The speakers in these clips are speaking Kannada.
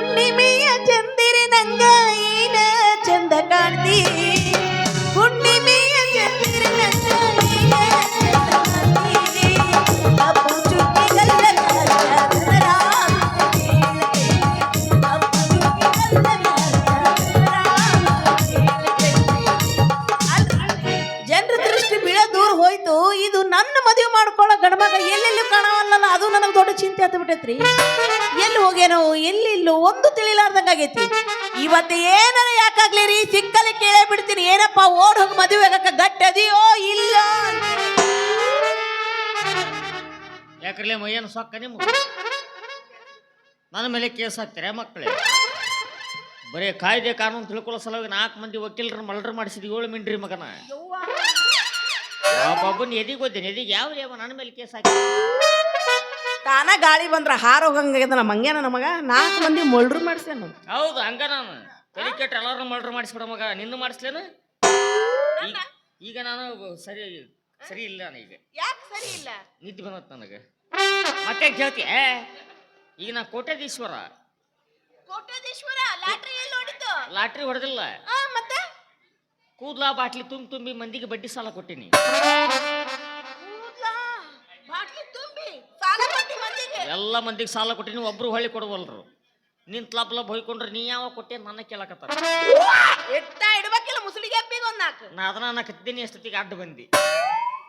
ಹುಣ್ಣಿಮೆಯ ಚಂದಿರನಂಗ ಏನ ಚಂದ ಕಾಣ್ತಿ ನನ್ನ ಮದುವೆ ಮಾಡ್ಕೊಳ್ಳೋ ಗಡಮಗ ಎಲ್ಲೆಲ್ಲಿ ಕಾಣವಲ್ಲ ಅದು ನನಗೆ ದೊಡ್ಡ ಚಿಂತೆ ಹತ್ತು ಬಿಟ್ಟೈತ್ರಿ. ಎಲ್ಲಿ ಹೋಗ್ಯಾನೋ ಎಲ್ಲಿ ಇಲ್ಲೋ ಒಂದು ತಿಳಿಲಾರ್ದಂಗ ಆಗೈತಿ ಇವತ್ತು ಏನಾರ ಯಾಕಾಗ್ಲಿ ರೀ ಸಿಕ್ಕಲ್ಲಿ ಕೇಳೇ ಬಿಡ್ತೀನಿ ಏನಪ್ಪ ಓಡ್ ಹೋಗಿ ಮದುವೆ ಆಗಕ್ಕ ಗಟ್ಟದಿಯೋ ಇಲ್ಲ? ಯಾಕ್ರಲ್ಲಿ ಮೈಯನ್ ಸೊಕ್ಕ ನಿಮ್ಮ ನನ್ನ ಮೇಲೆ ಕೇಸ್ ಹಾಕ್ತಾರೆ ಮಕ್ಕಳೇ ಬರೀ ಕಾಯ್ದೆ ಕಾನೂನು ತಿಳ್ಕೊಳ್ಳೋ ಸಲುವಾಗಿ ನಾಲ್ಕು ಮಂದಿ ವಕೀಲರು ಮಲ್ಡ್ರ್ ಮಾಡಿಸಿದ್ವಿ ಏಳು ಮಿಂಡ್ರಿ ಮಗನ. ಒಬ್ಬೊಬ್ಬನ ಎದಿಗೆ ಓದ್ದೇನೆ ಎದಿಗೆ ಯಾವ ಯಾವ ನನ್ನ ಮೇಲೆ ಕೇಸ್ ಹಾಕಿ. ತಾನ ಗಾಳಿ ಬಂದ್ರ ಹಾರ ಹೋಗಂಗಾಗ್ಯದ ನಮ್ಮ ಹಂಗೇನ ನಮಗ? ನಾಲ್ಕು ಮಂದಿ ಮೊಳ್ರು ಮಾಡ್ಸ್ಯಾನ ಹೌದು ಹಂಗ ನಾನು. ತಲೆ ಕೆಟ್ಟ ಎಲ್ಲಾರು ಮಲ್ಡ್ರ್ ಮಾಡಿಸ್ಬಿಡ ಮಗ. ನಿನ್ನ ಮಾಡಿಸ್ಲೇನು? ಈಗ ಈಗ ನಾನು ಸರಿ ಸರಿ ಇಲ್ಲ ನಾನು ಈಗ. ಯಾಕೆ ಸರಿ ಇಲ್ಲ? ನಿದ್ದೆ ಬಂದತ್ ನನಗೆ. ಮತ್ತೆ ಕೇಳ್ತಿ ಏ, ಈಗ ನಾ ಕೋಟ್ಯಾಧೀಶ್ವರ. ಕೋಟ್ಯಾಧೀಶ್ವರ? ಲಾಟ್ರಿ ಎಲ್ಲಿ ಹೊಡಿತು? ಲಾಟ್ರಿ ಹೊಡೆದಿಲ್ಲ. ಮತ್ತೆ? ಕೂದ್ಲ ಬಾಟ್ಲಿ ತುಂಬಿ ತುಂಬಿ ಮಂದಿಗೆ ಬಡ್ಡಿ ಸಾಲ ಕೊಟ್ಟಿನಿ. ಎಲ್ಲ ಮಂದಿಗೆ ಸಾಲ ಕೊಟ್ಟಿನಿ ಒಬ್ರು ಹೊಳ್ಳಿ ಕೊಡವಲ್ರು. ನಿನ್ ಲಬ್ ಲಬ್ ಹೊಯ್ಕೊಂಡ್ರೆ ನೀ ಯಾವ ಕೊಟ್ಟೆ ನನ್ನ ಕೇಳಕತ್ತಾರ. ಎಟ್ಟ ಇಡ್ಬೇಕಿಲ್ಲ ಮುಸುಳಿಗೆ ಒಂದ್ ನಾಲ್ಕು. ನಾ ಅದನ್ನ ನಾ ಕತ್ತಿದ್ದೀನಿ ಅಷ್ಟೊತ್ತಿಗೆ ಅಡ್ಡ ಬಂದಿ.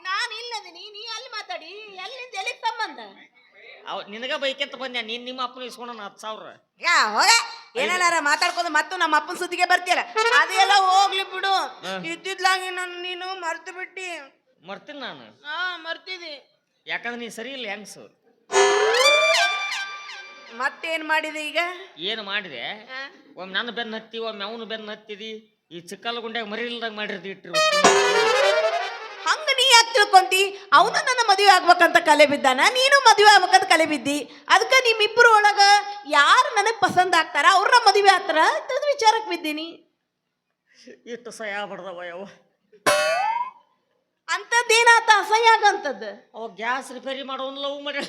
ನಾನು ಇಲ್ಲದಿನಿ ನೀ ಅಲ್ಲಿ ಮಾತಾಡಿ ಎಲ್ಲಿಂದ ಎಲ್ಲಿಗೆ ಸಂಬಂಧ? ಅವ್ ನಿನಗ ಬೈಕೆಂತ ಬಂದ್ಯಾ ನೀನ್ ನಿಮ್ಮ ಅಪ್ಪನ ಇಸ್ಕೊಂಡ ಹತ್ತು ಸಾವಿರ. ಹೋಗ. ಏನಾರ ಮಾತಾಡ್ಕೊಂಡು ಮತ್ತು ನಮ್ಮ ಅಪ್ಪನ ಸುದ್ದಿಗೆ ಬರ್ತೀಯಲ್ಲ ಅದೆಲ್ಲ ಹೋಗ್ಲಿ ಬಿಡು. ಇದ್ದಿದ್ಲಾಗಿ ನಾನು ನೀನು ಮರ್ತು ಬಿಟ್ಟಿ. ಮರ್ತೀನಿ ನಾನು? ಹಾ ಮರ್ತಿದಿ. ಯಾಕಂದ್ರೆ ನೀ ಸರಿ ಇಲ್ಲ ಹೆಂಗ್ಸು ಮತ್ತೇನ್ ಮಾಡಿದೆ ಈಗ? ಏನು ಮಾಡಿದೆ? ಒಮ್ಮೆ ನನ್ನ ಬೆನ್ನ ಹತ್ತಿ ಒಮ್ಮೆ ಅವನು ಬೆನ್ನ ಹತ್ತಿದಿ. ಈ ಚಿಕ್ಕಲ್ಲ ಗುಂಡ್ಯಾಗ ಮರಿ ಇಲ್ದಾಗ ಮಾಡಿರ್ತಿ ಇಟ್ಟಿರು ತಿಳ್ಕೊಂತಿ ಅವನು ನನ್ನ ಮದುವೆ ಆಗ್ಬೇಕಂತ ಕಲೆ ಬಿದ್ದಾನ? ನೀನು ಮದುವೆ ಆಗ್ಬೇಕಂತ ಕಲೆ ಬಿದ್ದಿ? ಅದಕ್ಕೆ ನಿಮ್ಮಿಬ್ಬರು ಒಳಗ ಯಾರು ನನಗೆ ಪಸಂದ್ ಆಗ್ತಾರ? ಅವ್ರನ್ನ ಮದುವೆ ಆಗ್ತಾರ? ಅಂತದ್ ವಿಚಾರಕ್ಕೆ ಬಿದ್ದೀನಿ. ಇಷ್ಟು ಸಹ ಯಾವ ಯಾವ ಅಂಥದ್ದೇನಾತ ಅಸಹ್ಯ ಆಗಂತದ್ದು ಅವ ಗ್ಯಾಸ್ ರಿಪೇರಿ ಮಾಡೋನ್ ಲವ್ ಮಾಡಿ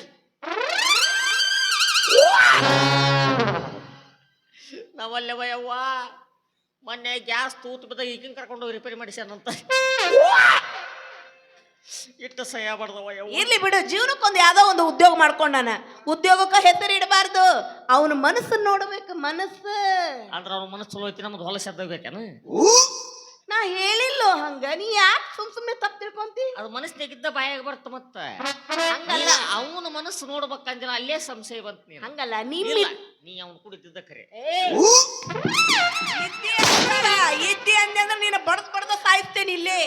ನಾವಲ್ಲವ ಯವ್ವ. ಮೊನ್ನೆ ಗ್ಯಾಸ್ ತೂತು ಬಿದ್ದಾಗ ಈಗಿನ ಕರ್ಕೊಂಡು ರಿಪೇರಿ ಮಾಡಿಸ್ಯಾನಂತ. ಇಟ್ಟು ಸಹ ಇರ್ಲಿ ಬಿಡು ಜೀವನಕ್ಕೊಂದು ಯಾವ್ದೋ ಒಂದು ಉದ್ಯೋಗ ಮಾಡ್ಕೊಂಡಾನ. ಉದ್ಯೋಗಕ್ಕೆ ಹೆಸರು ಇಡಬಾರ್ದು. ಅವನ ಮನಸ್ಸು ನೋಡ್ಬೇಕು ಮನಸ್ಸು. ಅಂದ್ರೆ ಅವ್ನ ಮನಸ್ಸು ಚಲೋ ಐತಿ ನಮ್ದು ಹೊಲಸ ಬೇಕೇನು ನಾ ಹೇಳಿಲ್ಲೋ ಹಂಗ ನೀ ಯಾಕೆ ಸುಮ್ ಸುಮ್ಮನೆ ತಪ್ಪು ತಿಳ್ಕೊಂತಿ? ಅದು ಮನಸ್ಸಿನಾಗಿದ್ದ ಬಾಯಾಗ ಬರ್ತ ಮತ್ತ. ಹಂಗಲ್ಲ. ಅವನ ಮನಸ್ಸು ನೋಡ್ಬೇಕಂದ್ರೆ ಅಲ್ಲೇ ಸಂಶಯ ಬಂತ ನೀನು. ಹಂಗಲ್ಲ ಇಲ್ಲ ನೀ ಅವ್ನು ಕುಡಿತಿದ್ದ ಕರೆ. ಇದ್ದಿ ಅಂದೆ ಅಂದ್ರೆ ನೀನು ಬಡ್ದ್ ಬಡದ ಸಾಯಿಸ್ತೇನೆ ಇಲ್ಲೇ.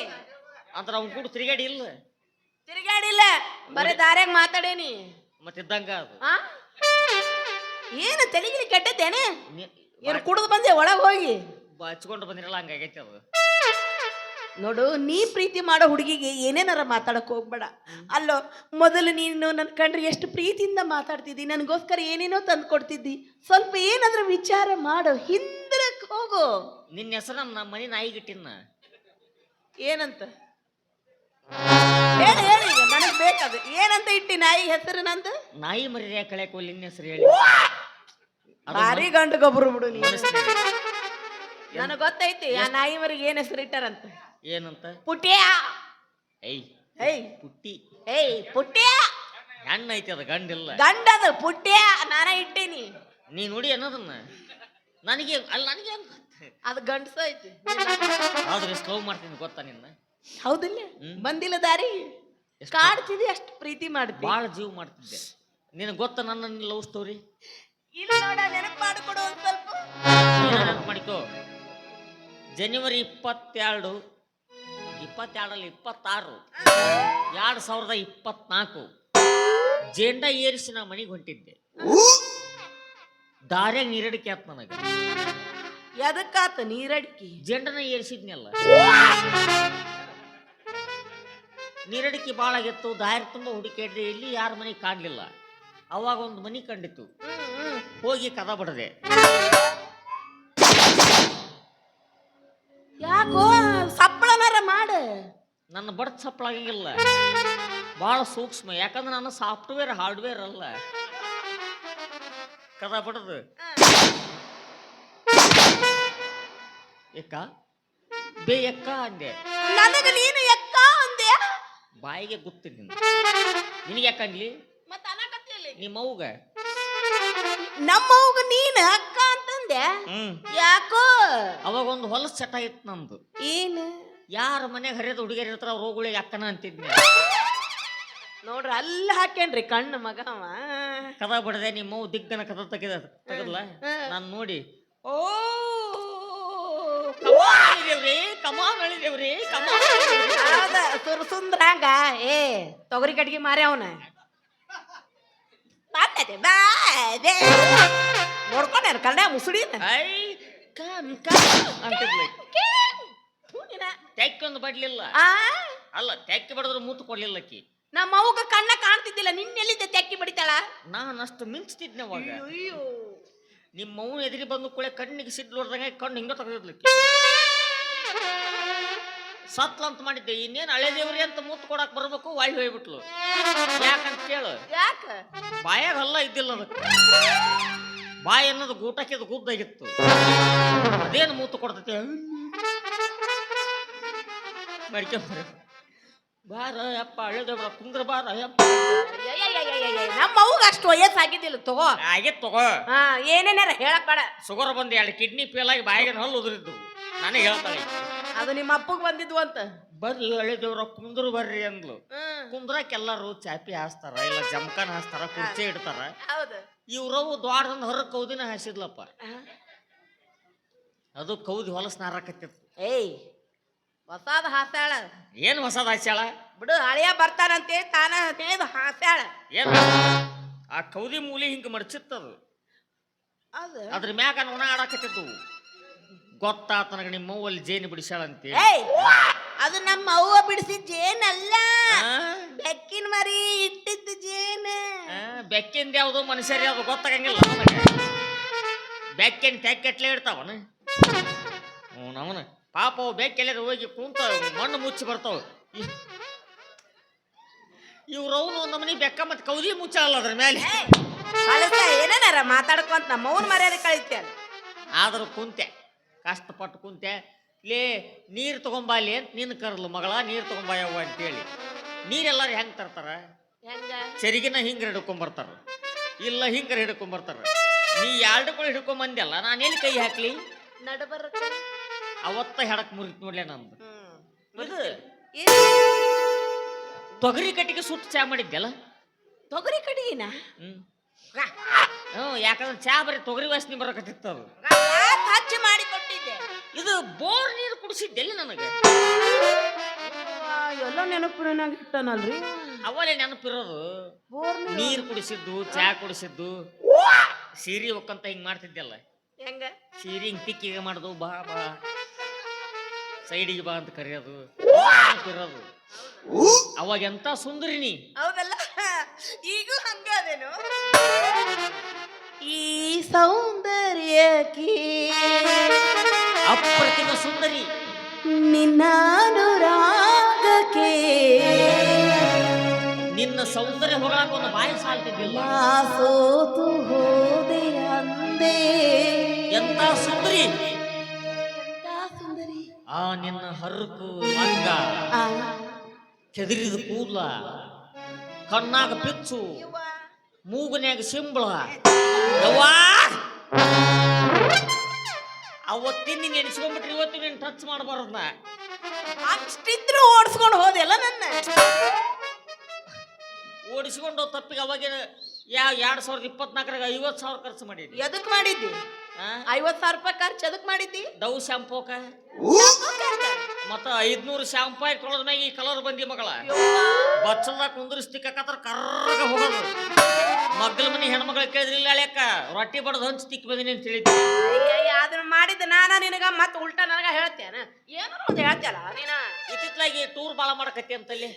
ಅಂದ್ರೆ ಅವ್ನು ಕೂಡ ತಿರುಗಾಡಿ ಇಲ್ಲ? ತಿರುಗಾಡಿಲ್ಲ ಬರೀ ದಾರ್ಯಾಗ ಮಾತಾಡೇನಿ. ಮತ್ತೆ ಇದ್ದಂಗ ಅದು. ಆ? ಏನು ತೆಲಿಗಿಲಿ ಕೆಟ್ಟದ್ದೇನೆ? ನೀ- ಏನು ಕುಡಿದು ಬಂದೆ ಒಳಗೆ ಹೋಗಿ? ಹಚ್ಕೊಂಡು ಬಂದಿರಲ್ಲ ಹಂಗಾಗೈತೆ ಅದು. ನೋಡು ನೀ ಪ್ರೀತಿ ಮಾಡೋ ಹುಡುಗಿಗೆ ಏನೇನಾರ ಮಾತಾಡಕ್ ಹೋಗ್ಬೇಡ. ಅಲ್ಲೋ ಮೊದಲು ನೀನು ನನ್ನ ಕಂಡ್ರೆ ಎಷ್ಟು ಪ್ರೀತಿಯಿಂದ ಮಾತಾಡ್ತಿದ್ದಿ ನನಗೋಸ್ಕರ ಏನೇನೋ ತಂದು ಕೊಡ್ತಿದ್ದಿ. ಸ್ವಲ್ಪ ಏನಾದ್ರೂ ವಿಚಾರ ಮಾಡು ಹಿಂದ್ರಕ್ ಹೋಗು. ನಿನ್ನ ಹೆಸರು ನಮ್ಮ ನಮ್ಮ ಮನೆ ನಾಯಿಗಿಟ್ಟಿನ ಏನಂತ? ಹೇಳಿ ಹೇಳಿ ಈಗ ನನಗೆ ಬೇಕದು ಏನಂತ ಇಟ್ಟಿ ನಾಯಿ ಹೆಸರು ನಂದು? ನಾಯಿ ಮರಿ ಕಳ್ಯಾಕ ನಿನ್ನ ಹೆಸರು ಹೇಳಿ. ಬಾರಿ ಭಾರಿ ಗಂಡು ಗೊಬ್ಬರು ಬಿಡು ನೀ ಮನಸ್ಸಿನಾಗ ನನಗೆ ಗೊತ್ತೈತಿ ಆ ನಾಯಿ ಮರಿಗೆ ಏನ್ ಹೆಸರು ಇಟ್ಟಾರಂತ? ಏನಂತ? ಪುಟ್ಯಾ ಏಯ್ ಏಯ್. ಪುಟ್ಟಿ. ಏಯ್ ಪುಟ್ಯಾ ಹೆಣ್ಣು ಐತಿ ಅದು ಗಂಡಿಲ್ಲ ಗಂಡದು ಪುಟ್ಯಾ ನಾನ ಇಟ್ಟೀನಿ. ನೀ ನೋಡಿ ಅನ್ನೋದನ್ನ. ನನಗೆ ಅಲ್ಲ ನನಗೆ? ಅದು ಗಂಡಸ ಐತಿ. ಆದ್ರೆ ಸ್ಲೋ ಮಾಡ್ತೀನಿ ಗೊತ್ತಾ ನಿನ್ನ? ಹೌದಿಲ್ಲ? ಬಂದಿಲ್ಲ ದಾರಿ. ಕಾಡ್ತಿದ್ದೆ ಕಾಡ್ತಿದಿ ಅಷ್ಟು ಪ್ರೀತಿ ಮಾಡ್ತಿ. ಭಾಳ ಜೀವ ಮಾಡ್ತಿದ್ದೆ. ನಿನಗೆ ಗೊತ್ತ ನನ್ನ ಲವ್ ಸ್ಟೋರಿ ಇಲ್ಲ ನೋಡ ನೆನಪು ಮಾಡಿಕೊಡು ಒಂದ್ ಸ್ವಲ್ಪ. ನೆನಪು ಮಾಡಿಕೋ. ಜನವರಿ ಇಪ್ಪತ್ತೆರಡು ಇಪ್ಪತ್ತೆರಡಲ್ಲಿ ಇಪ್ಪತ್ತಾರು ಎರಡು ಸಾವಿರದ ಇಪ್ಪತ್ನಾಲ್ಕು ಜೆಂಡ ಏರಿಸಿ ನಾ ಮನೆಗೆ ಹೊಂಟಿದ್ದೆ. ದಾರ್ಯಾಗ ನೀರಡಿಕೆ ಆತ್ ನನಗೆ. ಎದಕ್ಕಾತ ನೀರಡಿಕೆ? ಜೆಂಡನ ಏರಿಸಿದ್ನಲ್ಲ. ನೀರಡಿಕೆ ಭಾಳ ಆಗಿತ್ತು ದಾರಿ ತುಂಬ ಹುಡುಕಾಡಿದೆ ಇಲ್ಲಿ ಯಾರ ಮನೆ ಕಾಣಲಿಲ್ಲ ಅವಾಗ ಒಂದು ಮನೆ ಕಂಡಿತ್ತು. ಹೋಗಿ ಕದ ಬಡದೆ. ಯಾಕೋ ಸಪ್ಪಳನಾರ ಮಾಡ. ನನ್ನ ಬಡ ಸಪ್ಪಳ ಆಗಿಲ್ಲ ಭಾಳ ಸೂಕ್ಷ್ಮ ಯಾಕಂದ್ರೆ ನಾನು ಸಾಫ್ಟ್ವೇರ್ ಹಾರ್ಡ್ವೇರ್ ಅಲ್ಲ. ಕದ ಬಡದು. ಎಕ್ಕ ಬೇ ಎಕ್ಕ ಅಂದೆ. ನನಗ ನೀನು ಬಾಯಿಗೆ ಗುತ್ತು ನಿಂದು. ನಿನಗೆ ಯಾಕಂಗ್ಲಿ ನಿಮ್ಮ ಮತ್ತ ನಮ್ಮ ನಿಮ್ಮ ಅವ್ಗ ನಮ್ಮವ್ಗ ನೀನ್ ಅಕ್ಕ ಅಂತಂದೆ. ಹ್ಮ್. ಯಾಕೋ? ಅವಾಗ ಒಂದು ಹೊಲ ಚಟ ಇತ್ತು ನಮ್ದು. ಏನು? ಯಾರ ಮನೆಗೆ ಹರಿಯದ ಹುಡುಗಿಯರ್ ಇರ್ತಾರ ಅವ್ರ ಹೋಗುಳಿಗೆ ಅಕ್ಕನ ಅಂತಿದ್ನಿ ನೋಡ್ರಿ ಅಲ್ಲಿ ಹಾಕೇನ್ರಿ ಕಣ್ಣು ಮಗ ಅವ. ಕದ ಬಿಡದೆ ನಿಮ್ಮವ್ ದಿಗ್ಗನ ಕದ ತೆಗೆದ ತೆಗದ್ಲ? ನಾನು ನೋಡಿ. ಓ! ಕಮಾನ್ ಅಳಿದೇವ್ರಿ ಕಮಾನ್ ಅಳಿದೇವ್ರಿ ಕಮಾನ್ ಅಳಿದೇವ್ರಿ. ಹೌದ ಸುರ್ ಸುಂದ್ರಾಂಗ. ಏ ತೊಗರಿ ಕಟ್ಗಿ ಮಾರಿ ಅವನ. ನೋಡ್ಕೊಂಡೇನು ಕನ್ನಡ ಮುಸುಡಿನ? ಐ ಕಮ್ ಕಮ್ ಅಂತಿದ್ಲು. ತೆಕ್ಕಿ ಒಂದು ಬಡ್ಲಿಲ್ಲ. ಆ? ಅಲ್ಲ ತೆಕ್ಕಿ ಬಡದ್ರ ಮೂತು ಕೊಡ್ಲಿಲ್ಲ ಅಕ್ಕಿ ನಮ್ಮ ಅವ್ಗ ಕಣ್ಣ ಕಾಣ್ತಿದ್ದಿಲ್ಲ ನಿನ್ನೆಲ್ಲಿದ್ದೆ ತೆಕ್ಕಿ ಬಡಿತಾಳ? ನಾನು ಅಷ್ಟು ಮಿಂಚ್ತಿದ್ನೆ ಅವಾಗ. ಅಯ್ಯೋ ನಿಮ್ಮ ಅವ್ನ ಎದುರಿ ಬಂದು ಕೂಡ ಕಣ್ಣಿಗೆ ಸಿಡ್ಲು ಹೊಡೆದಂಗೆ ಕಣ್ಣು ಹಿಂಗ ತೆಗೆದಿದ್ಲಿಕ್ಕೆ ಸತ್ಲ ಅಂತ ಮಾಡಿದ್ದೆ. ಇನ್ನೇನು ಹಳೆ ದೇವ್ರಿ ಅಂತ ಮೂತ್ ಕೊಡಕ್ ಬರ್ಬೇಕು ಒಳ್ಳೆ ಹೋಗ್ಬಿಟ್ಲು ಯಾಕಂತ ಕೇಳು. ಯಾಕ? ಬಾಯಾಗ ಹಲ್ಲ ಇದ್ದಿಲ್ಲ ಅದಕ್ಕೆ ಬಾಯಿ ಅನ್ನೋದು ಗೂಟಕ್ಕಿದು ಗುದ್ದಾಗಿತ್ತು. ಅದೇನು ಮೂತು ಕೊಡ್ತೈತೆ? ಮಡ್ಕೊಂಬರ. ಬಾರ ಯಪ್ಪ ಹಳೆ ದೇವ್ರ ಕುಂದ್ರ ಬಾರ ಯಪ್ಪ. ನಮ್ಮ ಅವ್ಗ ಅಷ್ಟು ವಯಸ್ಸಾಗಿದ್ದಿಲ್ಲ ತಗೋ. ಆಗಿತ್ತು ತಗೋ. ಹಾ ಏನೇನಾರ ಹೇಳಕ್ ಬೇಡ. ಶುಗರ್ ಬಂದು ಎರಡು ಕಿಡ್ನಿ ಫೇಲ್ ಆಗಿ ಬಾಯಿಗೆ ಹಲ್ಲು ಉದುರಿದ್ದು ನನಗೆ ಹೇಳ್ತಾಳೆ. ಅದು ನಿಮ್ಮ ಅಪ್ಪಗ್ ಬಂದಿದ್ವು ಅಂತ. ಬರ್ಲಿ ಹಳೆ ದೇವ್ರ ಕುಂದ್ರು ಬರ್ರಿ ಅಂದ್ಲು. ಕುಂದ್ರಕ್ಕೆ ಕುಂದ್ರಕ್ ಎಲ್ಲರೂ ಚಾಪಿ ಹಾಸ್ತಾರ ಇಲ್ಲ ಜಮಖಾನ ಹಾಸ್ತಾರ ಕುರ್ಚಿ ಇಡ್ತಾರ. ಹೌದು. ಇವ್ರವು ದ್ವಾರದಿಂದ ಹೊರ ಕೌದಿನ ಹಾಸಿದ್ಲಪ್ಪ. ಅದು ಕೌದಿ ಹೊಲಸ್ ನಾರಕತ್ತಿತ್ತು. ಏಯ್ ಹೊಸಾದ ಹಾಸ್ಯಾಳ. ಏನು ಹೊಸದ ಹಾಸ್ಯಾಳ? ಬಿಡು ಹಳೆಯ ಬರ್ತಾನಂತೆ ತಾನ ತಿಳಿದು ಹಾಸ್ಯಾಳ. ಏನ್? ಆ ಕೌದಿ ಮೂಲಿ ಹಿಂಗೆ ಮಡಚಿತ್ತದು. ಅದು ಅದ್ರ ಮ್ಯಾಗ ನೋಣ ಆಡಾಕತ್ತಿದ್ದು ಗೊತ್ತಾತ ನನಗೆ ನಿಮ್ಮ ಅವ್ವಲ್ಲಿ ಜೇನು ಬಿಡಿಸ್ಯಾಳಂತೆ. ಏಯ್ ಅದು ನಮ್ಮ ಅವ್ವ ಬಿಡಿಸಿದ ಜೇನಲ್ಲ. ಆ? ಬೆಕ್ಕಿನ ಮರಿ ಇಟ್ಟಿದ್ದ ಜೇನ. ಆ, ಬೆಕ್ಕಿಂದ ಯಾವುದು ಮನುಷ್ಯರ ಯಾವುದು ಗೊತ್ತಾಗಂಗಿಲ್ಲ ನನಗೆ ಬೆಕ್ಕಿನ ತೆಕ್ಕೆಟ್ಲೆ ಇಡ್ತಾವನ. ಹ್ಞೂ ನವನ ಪಾಪ ಅವು ಬೆಕ್ಕೆಲ್ಲರ ಹೋಗಿ ಕುಂತ ಮಣ್ಣು ಮುಚ್ಚಿ ಬರ್ತಾವ. ಇವ್ರವನು ನಮ್ಮನಿ ಬೆಕ್ಕ ಮತ್ತೆ ಕೌದಿ ಮುಚ್ಚಲ್ಲ ಅದ್ರ ಮೇಲೆ ಕಳಿಸ ಏನೇನಾರ ಮಾತಾಡ್ಕೊಂತ ನಮ್ಮವನ್ ಮರ್ಯಾದೆ ಕಳಿಸ್ಯಾನ ಆದರೂ ಕುಂತೆ. ಕಷ್ಟಪಟ್ಟು ಕುಂತೆ ಲೇ ನೀರು ತಗೊಂಬಾಲಿ ಅಂತ ನಿನ್ನ ಕರ್ಲು ಮಗಳ ನೀರು ತಗೊಂಬಾ ಯವ್ವ ಅಂತೇಳಿ. ನೀರೆಲ್ಲರೂ ಹೆಂಗೆ ತರ್ತಾರೆ? ಸರಿಗಿನ ಚರಿಗಿನ ಹಿಂಗ್ರ ಹಿಡ್ಕೊಂಬರ್ತಾರ ಇಲ್ಲ ಹಿಂಗ್ರ ಹಿಡ್ಕೊಂಬರ್ತಾರ ನೀ ಎರಡಕ್ಕೂ ಹಿಡ್ಕೊಂಬಂದ್ಯಲ್ಲ ನಾನು ಎಲ್ಲಿ ಕೈ ಹಾಕ್ಲಿ? ಅವತ್ತ ಹೆಡಕ್ ಮುರಿತ್ ನೋಡ್ಲೆ ನಂದು? ತೊಗರಿ ಕಟ್ಟಿಗೆ ಸುಟ್ಟು ಚಾ ಮಾಡಿದ್ದೆಲ್ಲ ತೊಗರಿ ಕಟ್ಟಿಗೆನಾ? ಹ್ಞೂ ಯಾಕಂದ್ರೆ ಚಾ ಬರೀ ತೊಗರಿ ವಾಸನೆ ಬರಕತ್ತಿತ್ತು ಅದು. ಮಾಡಿ ಕೊಟ್ಟಿದ್ದೆ ಇದು ಬೋರ್ ನೀರು ಕುಡಿಸಿದ್ದೆಲ್ಲ ನನಗೆ. ಎಲ್ಲ ನೆನಪಿನಾಗ ಇಟ್ಟನಲ್ರಿ? ಅವಲೇ ನೆನಪಿರೋದು. ಬೋರ್ ನೀರು. ಕುಡಿಸಿದ್ದು ಚಾ ಕುಡಿಸಿದ್ದು. ಸೀರೆ ಒಕ್ಕಂತ ಹಿಂಗ್ ಮಾಡ್ತಿದ್ದೆಲ್ಲ. ಹೆಂಗ? ಸೀರೆ ಹಿಂಗ್ ತಿಕ್ಕಿಗೆ ಮಾಡೋದು ಬಾ ಬಾ. ಸೈಡಿಗೆ ಬಾ ಅಂತ ಕರೆಯೋದು. ಇರೋದು ಅವಾಗ ಎಂತ ಸುಂದರಿ ನೀ? ಹೌದಲ್ಲ? ಈಗೂ ಹಂಗ ಅದೇನು? ಈ ಸೌಂದರ್ಯಕ್ಕೆ ಅಪ್ರತಿಮ ಸುಂದರಿ. ನಿನ್ನ ಅನುರಾಗಕ್ಕೆ ನಿನ್ನ ಸೌಂದರ್ಯ ಹೋಗಲಾಕ ಒಂದು ಬಾಯಿ ಸಾಲ್ತಿದ್ದಿಲ್ಲ ನಾ ಸೋತು ಹೋದೆ ಅಂದೆ. ಎಂತ ಸುಂದರಿ. ಎಂತ ಸುಂದರಿ. ಆ ನಿನ್ನ ಹರಕು ಮಂಗ ಆ, ಕೆದರಿದ ಕೂದ್ಲ. ಕಣ್ಣಾಗ ಪಿಚ್ಚು ಯವ್ವ, ಮೂಗನ್ಯಾಗ ಸಿಂಬಳ. ಅವತ್ತಿನ ನೀನು ಎಣಿಸ್ಕೊಂಡ್ಬಿಟ್ರಿ ಇವತ್ತು ನೀನು ಟಚ್ ಮಾಡಬಾರ್ದ ಅಷ್ಟಿದ್ರು ಓಡಿಸ್ಕೊಂಡು ಹೋದೆಲ್ಲ ನನ್ನ. ಓಡಿಸ್ಕೊಂಡು ತಪ್ಪಿಗೆ ಅವಾಗ ಯಾವ ಎರಡು ಸಾವಿರದ ಇಪ್ಪತ್ನಾಲ್ಕರಾಗ ಐವತ್ತು ಸಾವಿರ ಖರ್ಚು ಮಾಡಿದ್ವಿ ಎದಕ್ಕೆ ಮಾಡಿದ್ದಿ? ಐವತ್ತು ಸಾವಿರ ರೂಪಾಯಿ ಖರ್ಚು ಎದಕ್ಕೆ ಮಾಡಿದ್ದಿ? ಡವ್ ಶಾಂಪೂಕ. ಮತ್ತ ಐದ್ನೂರು ಶಾಂಪಾಯಿ ತೊಳೆದ ಮ್ಯಾಗ ಈ ಕಲರ್ ಬಂದಿ ಮಗಳ. ಬಚ್ಚಲ್ದಾಗ ಕುಂದ್ರಿಸ್ತಿಕ್ಕತ್ರ ಕರ್ರಗ ಹೋಗೋದು. ಮಗ್ಗಲ ಮನಿ ಹೆಣ್ಮಗಳ ಕೇಳಿದ್ರಿಲ್ಲ ಅಳ್ಯಾಕ ರೊಟ್ಟಿ ಬಡದ್ ಹಂಚ್ ತಿಕ್ ಬಂದಿನಿ ಅಂತ ಅಯ್ಯಯ್ಯ, ಅದನ್ನ ಮಾಡಿದ್ದ ನಾನ ನಿನಗ ಮತ್ತ ಉಲ್ಟಾ ನನಗ ಹೇಳ್ತೇನ? ಏನಾರ ಒಂದು ಹೇಳ್ತಿಯಲ್ಲ ನೀನ? ಇತ್ತಿತ್ಲಾಗಿ ಟೂರ್ ಬಾಳ ಮಾಡಕತ್ತಿ ಅಂತಲ್ಲಿ.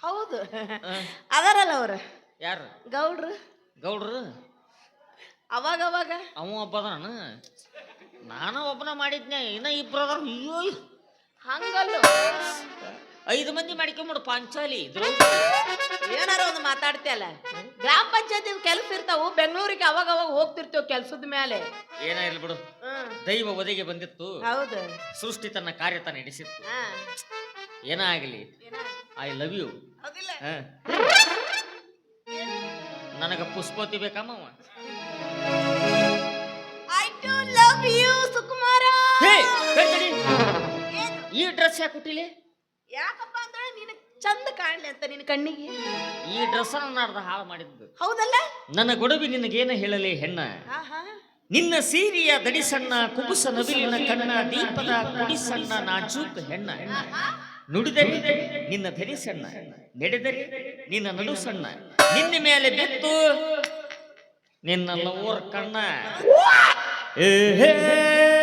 ಹೌದು. ಅದಾರಲ್ಲ ಅವ್ರ. ಯಾರು? ಗೌಡ್ರು. ಗೌಡ್ರು? ಅವಾಗ ಅವಾಗ? ಅವ ಒಬ್ಬ ನಾನ ಒಬ್ಬನ ಮಾಡಿದ್ನೆ ಇನ್ನ ಇಬ್ರು ಅಯ್ಯೋ ಹಂಗಲ್ಲ. ಐದು ಮಂದಿ ಮಾಡ್ಕೊಂಬಿಡು ಪಂಚಾಲಿ ಏನಾರ ಒಂದು ಮಾತಾಡ್ತಿಯಲ್ಲ? ಗ್ರಾಮ ಪಂಚಾಯತಿ ಕೆಲಸ ಇರ್ತಾವು ಬೆಂಗಳೂರಿಗೆ ಅವಾಗ ಅವಾಗ ಹೋಗ್ತಿರ್ತೇವ್ ಕೆಲ್ಸದ ಮೇಲೆ ಏನ ಇರ್ಲಿ ಬಿಡು. ದೈವ ಒದಗಿ ಬಂದಿತ್ತು. ಹೌದು. ಸೃಷ್ಟಿ ತನ್ನ ಕಾರ್ಯ ತಾನು ನಡೆಸಿತ್ತು. ಏನಾಗ್ಲಿ ಏನೇ ಆಗಲಿ? ಐ ಲವ್ ಯು ನನಗೆ ಪುಷ್ಪೋತಿ ಬೇಕಮ್ಮವ ಲವ್ ಯು ಸುಕುಮಾರ ಹೇ? ಈ ಡ್ರೆಸ್ ಯಾಕೆ ಕೊಟ್ಟಿಲಿ ಯಾಕಪ್ಪ ಅಂದ್ರೆ ನಿನ್ ಚಂದ ಕಾಣ್ಲಿ ಅಂತ ನಿನ್ ಕಣ್ಣಿಗೆ. ಈ ಡ್ರೆಸ್ ನಾಡ್ದ ಹಾಳು ಮಾಡಿದ್ದು. ಹೌದಲ್ಲ? ನನ್ನ ಗೊಡವಿ ನಿನಗೇನ ಹೇಳಲಿ ಹೆಣ್ಣ? ಆಹಾ ನಿನ್ನ ಸೀರಿಯ ದಡಿಸಣ್ಣ ಕುಬುಸ ನವಿಲಿನ ಕಣ್ಣ ದೀಪದ ಕುಡಿಸಣ್ಣ ನಾಚೂಕ ಹೆಣ್ಣ. ನುಡಿದರೆ ನಿನ್ನ ಧರಿ ಸಣ್ಣ ನಡೆದರೆ ನಿನ್ನ ನಡು ಸಣ್ಣ ನಿನ್ನ ಮೇಲೆ ಬಿತ್ತು ನಿನ್ನ ಲವರ್ ಕಣ್ಣ. ಏ ಹೇ.